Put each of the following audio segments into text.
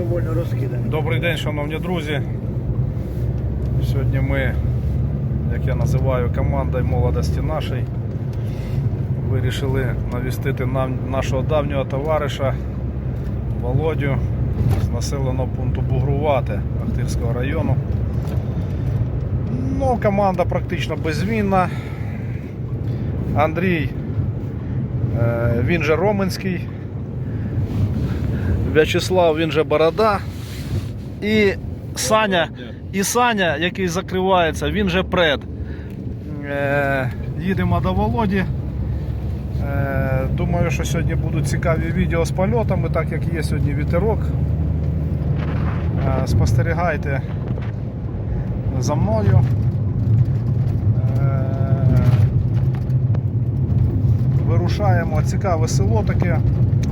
доволі розкидані. Добрий день, шановні друзі. Сьогодні ми, як я називаю, командою молодості нашої, вирішили навістити нам нашого давнього товариша Володю з населеного пункту Бугрувати Ахтирського району. Ну, команда практично безвінна. Андрій, е, він же Роменський. В'ячеслав, він же Борода. І Саня, і Саня, який закривається, він же пред. Е, їдемо до Володі. Е, думаю, що сьогодні будуть цікаві відео з польотами, так як є сьогодні вітерок. Е, спостерігайте за мною. Е, вирушаємо цікаве село таке,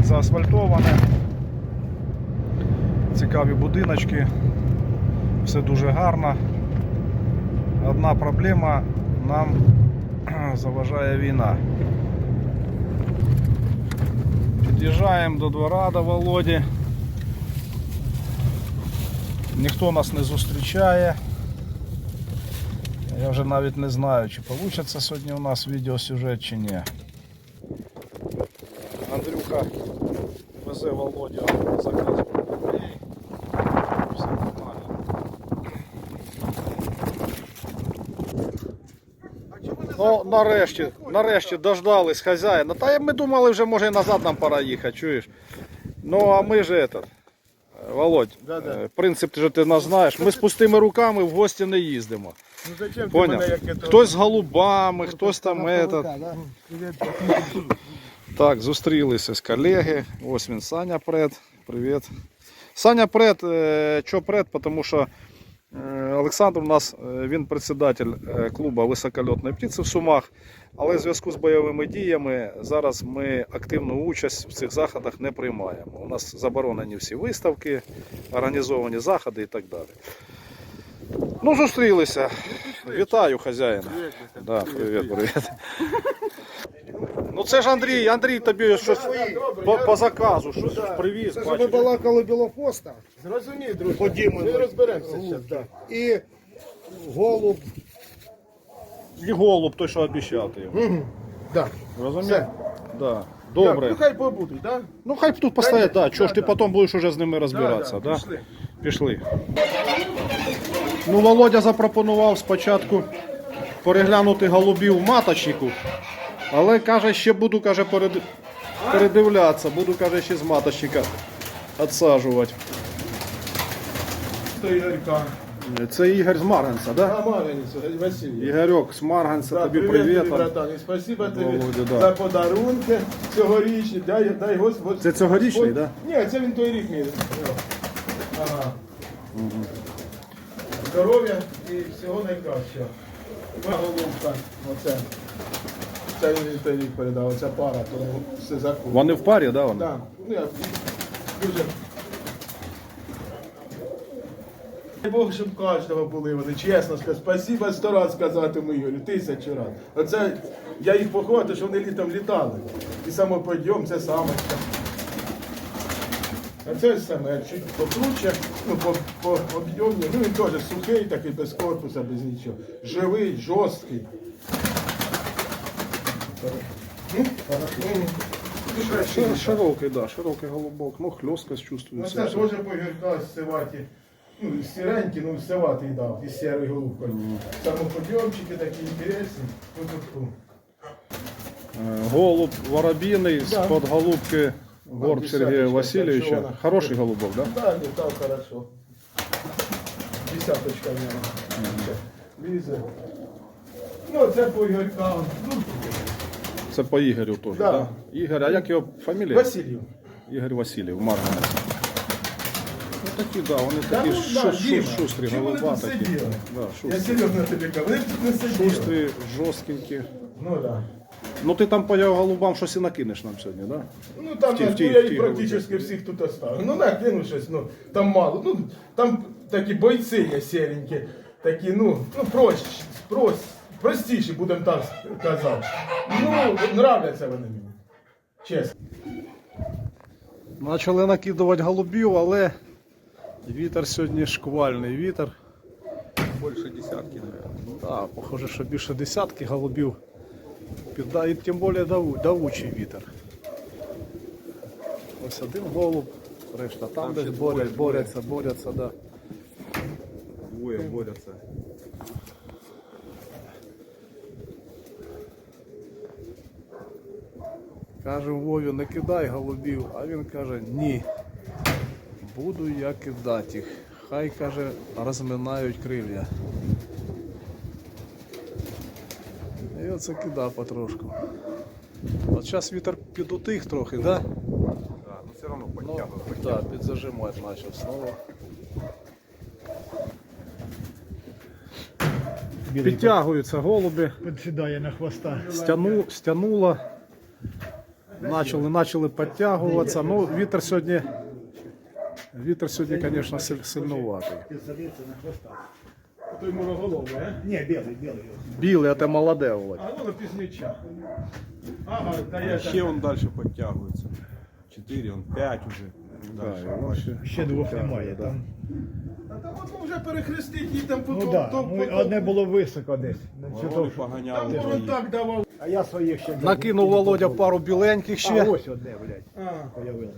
заасфальтоване цікаві будиночки, все дуже гарно. Одна проблема нам заважає війна. Під'їжджаємо до двора до Володі. Ніхто нас не зустрічає. Я вже навіть не знаю, чи вийде сьогодні у нас відеосюжет чи ні. Андрюха везе Володю заказ Ну, нарешті, нарешті дождались хазяїна. Та ми думали, вже може і назад нам пора їхати, чуєш? Ну, а ми ж этот, е, Володь, Да-да. е, принцип ти ж ти нас знаєш. Ми з пустими руками в гості не їздимо. Ну зачем Поняв? Хтось з голубами, хтось там этот. Так, зустрілися з колеги. Ось він Саня Пред. Привіт. Саня Пред, е, що Пред, тому що Олександр у нас е, він председатель е, клубу високольотної птиці в Сумах. Але в зв'язку з бойовими діями зараз ми активну участь в цих заходах не приймаємо. У нас заборонені всі виставки, організовані заходи і так далі. Ну, зустрілися. Вітаю хазяїна. Да, привіт, привіт. Ну це ж Андрій, Андрій тобі щось по, по заказу, щось привіз. Це ж ми бачиш. балакали білопоста. Зрозумій, друзі. Ходімо. Ми розберемося зараз. да. І голуб. І голуб той, що обіцяв ти його. Да. Розумієш? Все. Да. Добре. Ну хай побудуть, так? Ну хай тут постоять, Конечно, да. Чого ж ти да, потім будеш уже з ними розбиратися, да? Пішли. Пішли. Ну, Володя запропонував спочатку переглянути голубів в маточнику, але каже, ще буду каже, перед... передивлятися, буду каже, ще з маточника відсаджувати. Це Ігорька. Це Ігор з Марганця, да? А Василь. Ігорьок з Марганця, Да, тобі привіт, привіт. братан. І спасибо тобі Володя, да. за подарунки цьогорічні. Дай, дай Господь. Це цьогорічний, да? Ні, це він той рік мій. Ага. Здоров'я і всього найкращого. Голубка. Оце. Це він той рік передав, оця пара, тому все закупить. Вони в парі, да? Вони? Так, ну я дуже. Дай Бог, щоб кожного були вони, чесно скажу. Спасибо сто раз сказатиму Ігорю, тисячу раз. Оце я їх поховати, що вони літом літали. І самоподйом це саме. А це саме чуть покруче, ну, по, по об'ємні. Ну він теж сухий, такий без корпуса, без нічого. Живий, жорсткий. Ну, Широкий, да, широкий голубок, ну хльосткость Ну чувствується. це теж погірка сиваті. Ну, сіренькі, ну сиватий дав, із сірою голубкою. Самоподйомчики такі інтересні. Ту-ту-ту. Е, Голуб воробіний Да. з-под голубки Горб десяточка, Сергія Васильовича. вона? Хороший голубок, да? Да, літав хорошо. Десяточка в нього. Лізе. Ну, це по Ігорька. Ну, Це по Ігорю теж, Да. да? Ігор, а як його фамілія? Васильів. Ігор Васильєв, Марганець. Ну такі, да, вони Да, такі ну, шу- да, шу- Діма, шустрі, чому вони голуба тут такі. сиділи? Да, Я шустрі. серйозно тобі кажу, вони тут не сиділи. Шустрі, жорсткенькі. Ну так. Да. Ну ти там по його голубам щось і накинеш нам сьогодні, да? Ну там В ті- в ну, я ті практично голуби. всіх тут оставив. Ну накину щось, ну там мало. Ну там такі бойці є серенькі, такі, ну, ну проще, прост, простіші, будемо так казати. Ну, нравляться вони мені. Чесно. Почали накидувати голубів, але Вітер сьогодні шквальний вітер. Больше десятки, наверное. Так, похоже, що більше десятки голубів. І тим більше давучий вітер. Ось один голуб, решта там, Там десь ще борять, двоє, борються, борються, да. Двое борются. Каже Вові, не кидай голубів, а він каже, ні. Буду я кидати їх. Хай каже, розминають крилля. І оце кидав потрошку. От зараз вітер підутих трохи, так? Да? Да, но все равно Ну, подтягивают. так, підзажимати почав знову. Підтягуються голуби. Підсідає на хвоста. стяну, стянуло. Начали, начали підтягуватися. Ну, вітер сьогодні, вітер сьогодні, звісно, силь- сильнуватий. Той муроголовий, а? Ні, білий, білий. Білий, а те молоде, Володь. А ну на пізнича. Ага, та я Еще он дальше подтягивается. Четыре, он пять уже. Дальше. Ще двох немає. да. Там. А там от ну, вже перехрестить і там по Ну так, ну, одне було високо десь. Чи то Вороны що? Там ворон так давав. А я своїх ще Накинув Володя пару біленьких А ще. ось одне, блядь, А, появилось.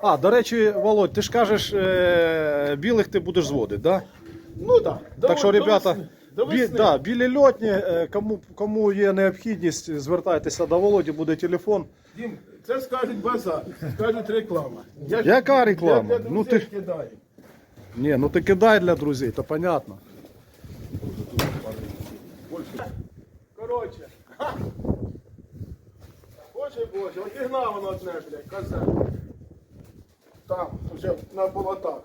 А, до речі, Володь, ти ж кажеш, е, білих ти будеш зводити, да? ну так. Так що, ребята, бі, да, білі льотні, е, кому, кому є необхідність, звертайтеся до Володі, буде телефон. Дім, це скажуть базар, скажуть реклама. Я ж- Яка реклама? Я для Ну, ти- кидаю. Ні, ну ти кидай для друзей, то понятно. Коротше. Боже Боже, одігнав воно одне, блядь, козе. Там, вже на болотах.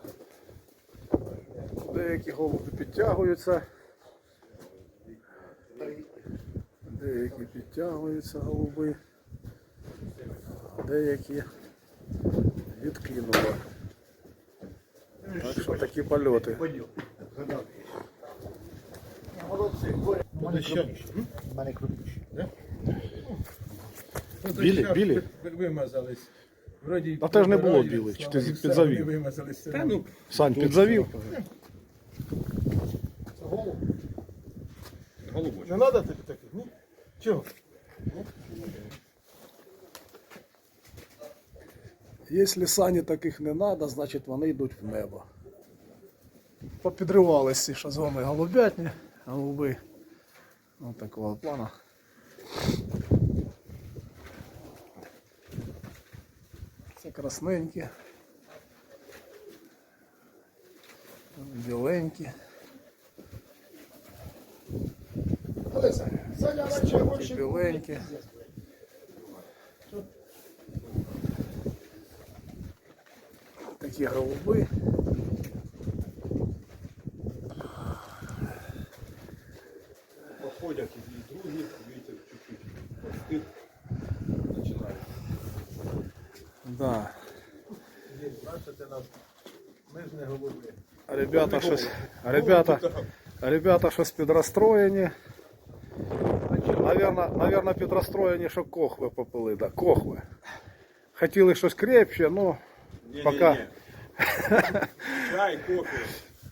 Деякі голуби підтягуються. Деякі підтягуються голуби. а Деякі відкинули. Так що такі польоти. У мене крупніші. У мене крупніші. Білі, білі? Вимазались. Вроді А те ж не було прибирають, білих, чи ти Богу, підзавів? Вимазались. Да, ну, Сань, підзавів. голубой. Не треба тобі таких, ні? Чого? Якщо сані таких не треба, значить вони йдуть в небо. Попідривались ці що з вами голубятні, голуби. Ось такого плану. Красненькі. Біленькі. Хоче біленькі. Такі голуби. Ребята щось, ребята, ребята щось підрозстроєні. Наверно, наверно, підрозстроєні, що кохви попили, да, кохви. Хотіли щось крепче, ну, Пока. Не-не-не. Чай, кофе.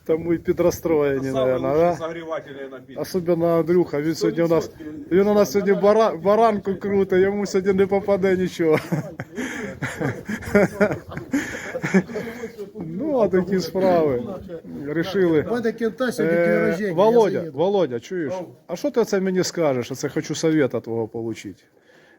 тому і підрозстроєні, Самые наверно, лучшие да? согревательные напитки. Особливо Андрюха, він сьогодні у нас, він у нас сьогодні бара, баранку крутить, йому сьогодні не попаде нічого. А такі справи. Рішили. мене кента Е, Володя, Володя, чуєш? А що ти це мені скажеш? Оце хочу совета твого отримати.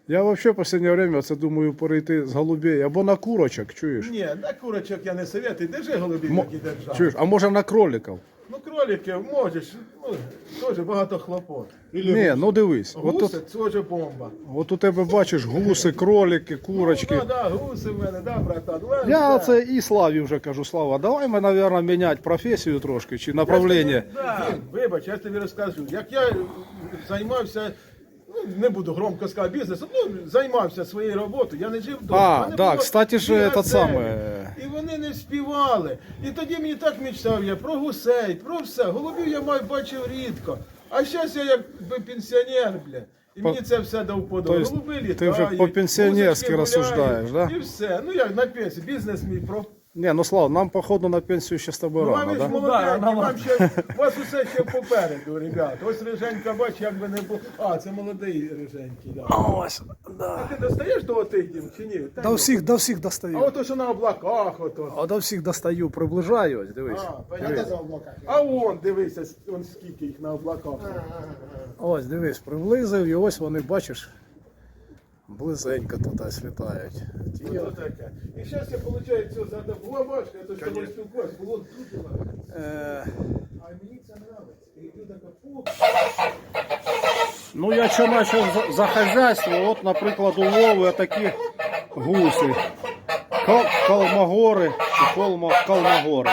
Я взагалі в останнє время це думаю перейти з голубей або на курочок, чуєш? Ні, на курочок я не советую, держи голубів, Мо- які держав. Чуєш, а може на кроликів? Ну, кроліки можеш, ну, теж багато хлопот. Ні, ну дивись, от, Гуси, тут, це вже бомба. от у тебе бачиш гуси, кролики, курочки. Ну, да, гуси в мене, да, братан? В мене, Я да. це і Славі вже кажу, Слава, давай ми, мабуть, міняти професію трошки чи направлення. Да, вибач, я тобі розкажу. Як я займався, ну не буду громко сказати, бізнесом, ну займався своєю роботою, я не жив вдома. А, було кстати ж, оселі, саме. І вони не співали. І тоді мені так мечтав я про гусей, про все. Голубів я бачив рідко. А зараз я як би пенсіонер, бля. І По- мені це все до есть Голуби ти вже по-пенсіонерськи розсуждаєш, гуляють, да? І все. Ну як на пенсії, бізнес мій про Ні, ну Слава, нам походу на пенсію ще з тобою Ну, а рано, ж да? молоденькі, вам ще, у вас усе ще попереду, ребят. Ось Риженька, бач, як би не було. А, це молодий Риженький, да. Ось, да. А ти достаєш того тиждень чи ні? Та До ні. всіх, до всіх А достаю. ото що на облаках, ото. А до всіх достаю, приближаю, ось, дивись. А, А понятно. за облака? А вон, дивися, с- он скільки їх на облаках. Ось, дивись, приблизив, і ось вони, бачиш, близенько тут ось літають. Ті- Ото таке. І зараз я, виходить, все задав. Я то з тобою спілкуюсь, було багато. Е, А мені це подобається. І люди така, фу, Ну, я що почав за, за хазяйство, от, наприклад, у Вови такі гуси. Кал, калмагори чи колма, калмагори.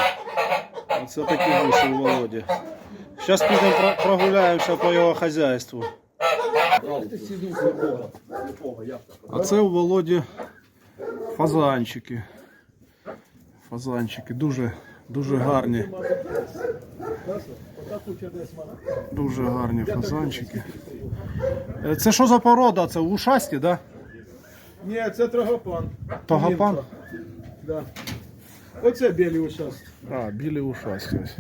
Це такі гуси у Володі. Зараз підемо прогуляємося по його хазяйству. А це у Володі фазанчики. Фазанчики дуже, дуже гарні. Дуже гарні фазанчики. Е, Це що за порода? Це ушасті, да? Ні, це. Трагопан? Мінка. Да. Оце білі ушасті. А, білі ушасті. ось.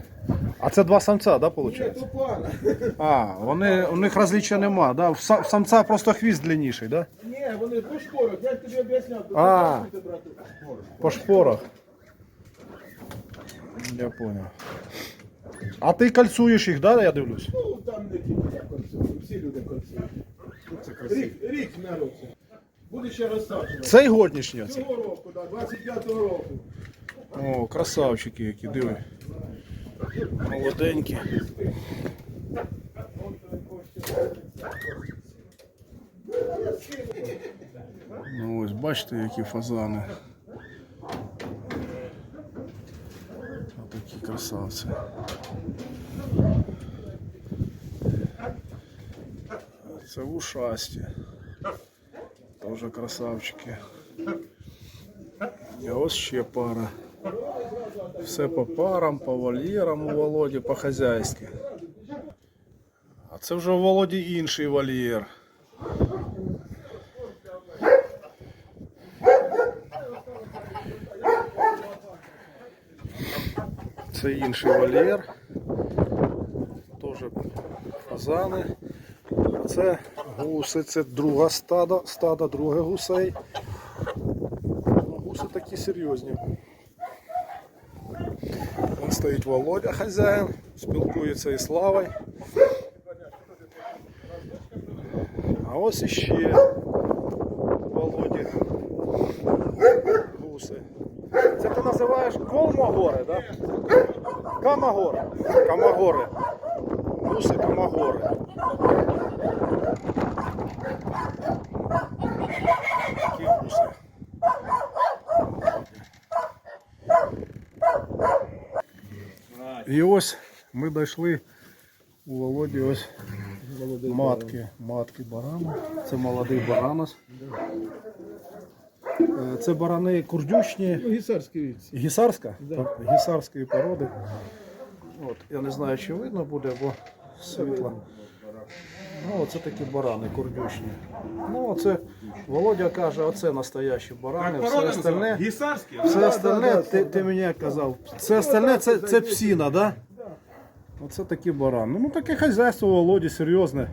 А це два самця, да, Ні, виходить? то пара. А, вони, у них розліччя нема, да? В са- в самця просто хвіст длинніший, да? Ні, вони по шпорах, я ж тобі об'ясняв. то А. показуйте, брате. По шпорах. Я понял. А ти кольцуєш їх, да, я дивлюсь? Ну, там не тільки я концерую, всі люди концертують. Рік, рік народився. Буде ще розсаджувати. Цей годнішній оце. Цього року, да, 25-го року. О, красавчики які, диви. Молоденькі. Ну ось бачите, які фазани. Отакі красавці. Це ушасті. Тоже красавчики. І ось ще пара. Все по парам, по вольєрам у Володі, по хазяйськи. А це вже у Володі інший вольєр. Це інший вольєр. Теж фазани. А це гуси, це друга стада, стадо друге гусей. Гуси такі серйозні. Вон стоїть Володя хазяїн, спілкується із Славою. А ось іще Володі гуси. Це ти називаєш Колмогори, так? Да? Камагори. Камагори. Гуси Камагори. Такі гуси. І ось ми дійшли у Володі ось матки, матки барана. Це молодий баранос. Е, Це барани курдючні, Ну, гісарський віць. гісарська, гісарської породи. От, я не знаю, чи видно буде, бо світло. Ну, оце такі барани курдючні. Ну, це Володя каже, оце настоящі барани, все остальне. Все остальне, ти, ти мені казав, все остальне це, це псина, да? Оце такі барани. Ну таке хазяйство у Володі серйозне.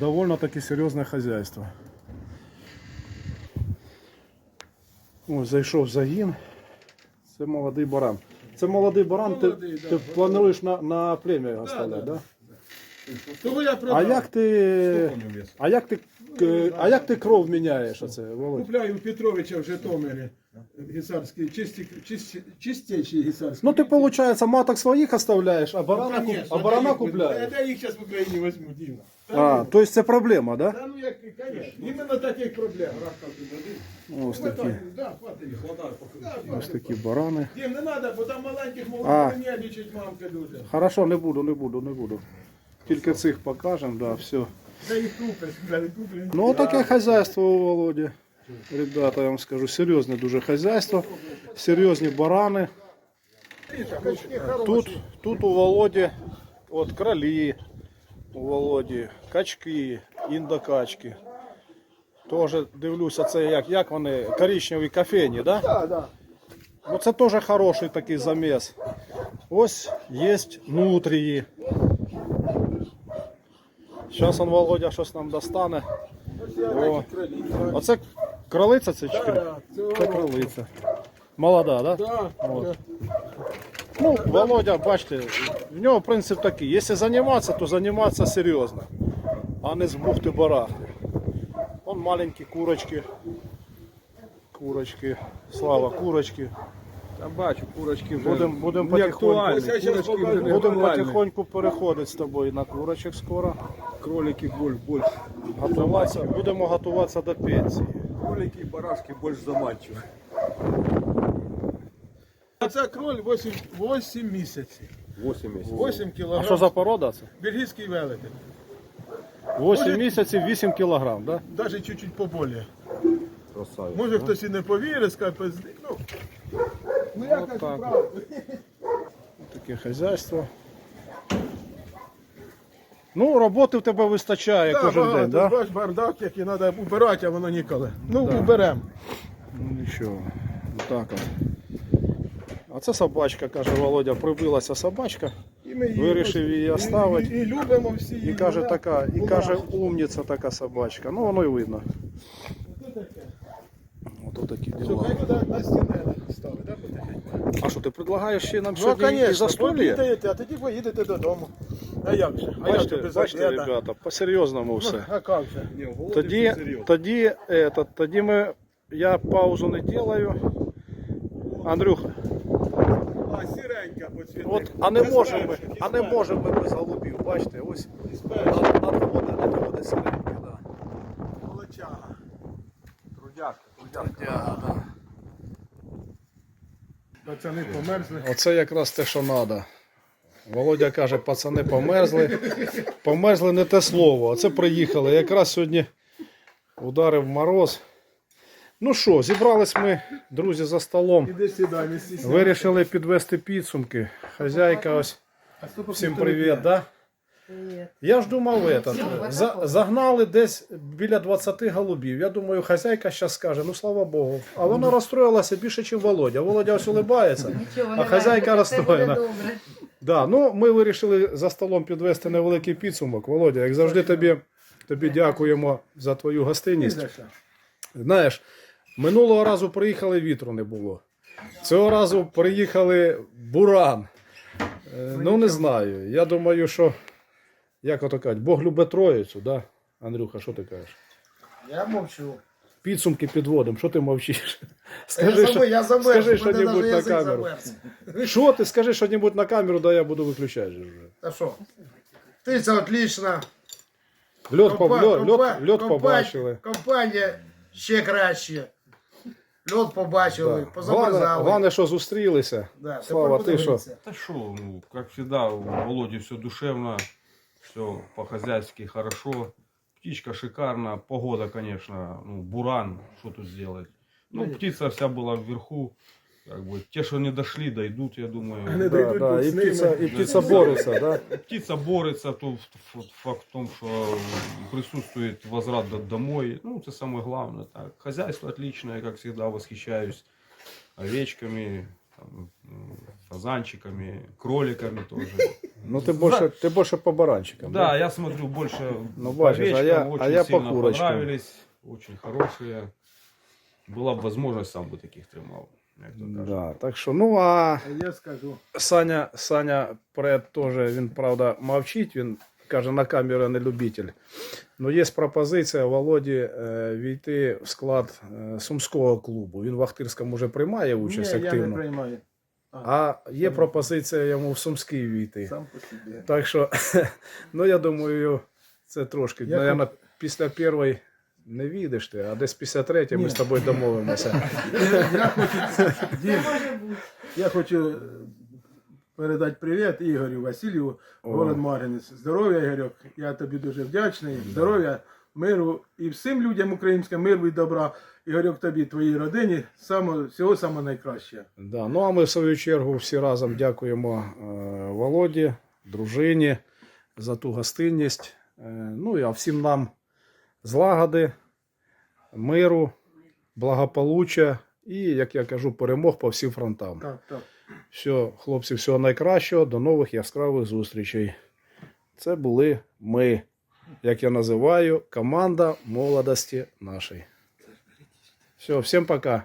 Довольно таки серйозне хазяйство. Ось зайшов загін. Це молодий баран. Це молодий баран, ти, да. ти плануєш на, на плем'я його ставляти, да. Да? Того я продав. А як ти. А як ти, е, а як ти кров міняєш оце, Володь? Купляю у Петровича в Житомирі. Гісарський, чисті, чисті, чистіший гісарський. Ну ти, виходить, маток своїх оставляєш, а барана, куп- Конечно, а барана купляєш. Де їх зараз в Україні візьму, Діна? А, тобто це проблема, да? Та ну як, звісно. Іменно таких проблем. Ось такі. Да, хватить. Да, Ось хватить. такі барани. Дім, не треба, бо там маленьких А. молодих не лічить мамка дуже. Хорошо, не буду, не буду, не буду. Тільки цих покажемо, да, все. Де їх купиш, блядь, куплять. Ну, таке хазяйство у Володі. Ребята, я вам скажу, серйозне дуже хазяйство, серйозні барани. Тут, тут у Володі от кролі, у Володі, качки, індокачки. Тоже дивлюся, це як, як вони коричневі кофейні, да? Да, да. Ну це теж хороший такий заміс. Ось є нутрії. Зараз он Володя щось нам достане. О. Оце кролиця це чи Це кролиця. Молода, да? Да, От. Ну, Володя, бачите, в нього принцип такий. Якщо займатися, то займатися серйозно, а не з бухти барахти. Вон маленькі курочки. Курочки. Слава, курочки. Та бачу, курочки вже Будем- будем потихоньку. актуальні. Я Курочки вже не Будемо актуальні. потихоньку переходити з тобою на курочок скоро. Кролики більш, більш Готуватися, будемо готуватися до пенсії. кролики і барашки більш заманчиві. Це кроль 8, 8 місяців. 8 місяців. 8 А кілограм. що за порода це? Бельгійський велетень. 8 місяців 8 кілограм, да? Навіть чуть-чуть поболі. Красавець. Може хтось і не повірить, скаже, пизди. Ну, ну я кажу, так. правду. Таке хазяйство. Ну, роботи в тебе вистачає Да, кожен багато, день, да? Бач, бардак, який треба убирати, а воно ніколи. Ну, уберемо. Ну нічого, так от. А це собачка, каже Володя, прибилася собачка. І ми Вирішив її і- оставити. І, і, любимо всі її. І каже, така, і була. каже, умниця така собачка. Ну воно і видно. Ото такі Що, діла. хай буде на стіни ставить, да, потихеньку? А що, ти предлагаєш ще нам Ну, сьогодні і застолье? пообідаєте, а тоді поїдете додому. А як же? А Бачите, як же без бачите, ребята, по-серйозному Ну, все. а як же? Тоді, тоді, этот, тоді ми, я паузу не делаю. Андрюха, А, сіренька от, а не можемо ми, а не можемо ми без голубів, бачите, ось над- надходить, надходить сиреньки, да. Молочага. Трудяшка, Да, Пацани померзли. Оце якраз те, що треба. Володя каже, пацани померзли. Померзли не те слово. Оце приїхали. Якраз сьогодні ударив мороз. Ну що, зібрались ми, друзі, за столом. Вирішили підвести підсумки. Хазяйка ось. Всім привіт, да? Я ж думав, этот, за, загнали десь біля 20 голубів. Я думаю, хазяйка зараз скаже, ну слава Богу. А вона розстроїлася більше, ніж Володя. Володя ось улибається. А хазяйка розстроєна. Да, ну ми вирішили за столом підвести невеликий підсумок. Володя, як завжди, тобі, тобі дякуємо за твою гостинність. Знаєш, минулого разу приїхали, вітру не було. Цього разу приїхали буран. Е, Ну не знаю. Я думаю, що, як ото кажуть, Бог любить троїцю, да? Андрюха, що ти кажеш? Я мовчу. Підсумки підводимо, що ти мовчиш? Я, Скажи, заб... я замерз, скажи мене що-небудь на камеру. Що ти скажи що-небудь на камеру, да я буду виключати вже. Та що? Птиця отлічна. Льот, по, Компа- льот, льот, компа- льот компа- побачили. Компанія ще краще. Льот побачили, Головне, позамерзали. головне, що зустрілися. Да, Слава, ти що? Да что, ну, как всегда, у Володи все душевно, все по-хозяйски хорошо. Птичка шикарная, погода, конечно, ну, буран, что тут сделать. Ну, птица вся была вверху, как бы, те, что не дошли, дойдут, я Не думаю. Да, дойдуть да, Бог і з ними. птиця, і птиця бореться, да? Птица борется, то ф- факт в том, что присутствует возврат до- домой. Ну, это самое главное. Так. Хозяйство отличное, как всегда, восхищаюсь овечками, там, м, фазанчиками, кроликами тоже. Ну ти більше, ти більше по баранчикам. Да, я смотрю больше Ну, по бачишь, а овечкам, я- а очень я по сильно курочкам. понравились, очень хорошие. Была бы возможность, сам бы таких тримал. як то кажуть. Да, так що, ну а А Я скажу. Саня, Саня Пред теж, він, правда, мовчить, він каже, на камеру не любитель. Ну, є пропозиція Володі е, війти в склад е, Сумського клубу. Він в Ахтирському вже приймає участь Ні, я не активно. приймаю. А є пропозиція йому в Сумський війти. Сам по собі. Так що, ну я думаю, це трошки. Я Наверно, після першої не війдеш ти, а десь після третьої ми з тобою домовимося. Я хочу, я хочу е, передати привіт Ігорю Васильєву, город Марганець. Здоров'я, Ігорьок, я тобі дуже вдячний. Здоров'я, миру і всім людям українським миру і добра. Ігорьок, тобі, твоїй родині, само, всього самого найкращого. Да. Ну а ми в свою чергу всі разом дякуємо е, Володі, дружині за ту гостинність. Е, ну і а всім нам злагоди, миру, благополуччя І, як я кажу, перемог по всім фронтам. Так, так. Все, хлопці, всього найкращого, до нових яскравих зустрічей. Це були ми, як я називаю, команда молодості нашої. Все, всім пока.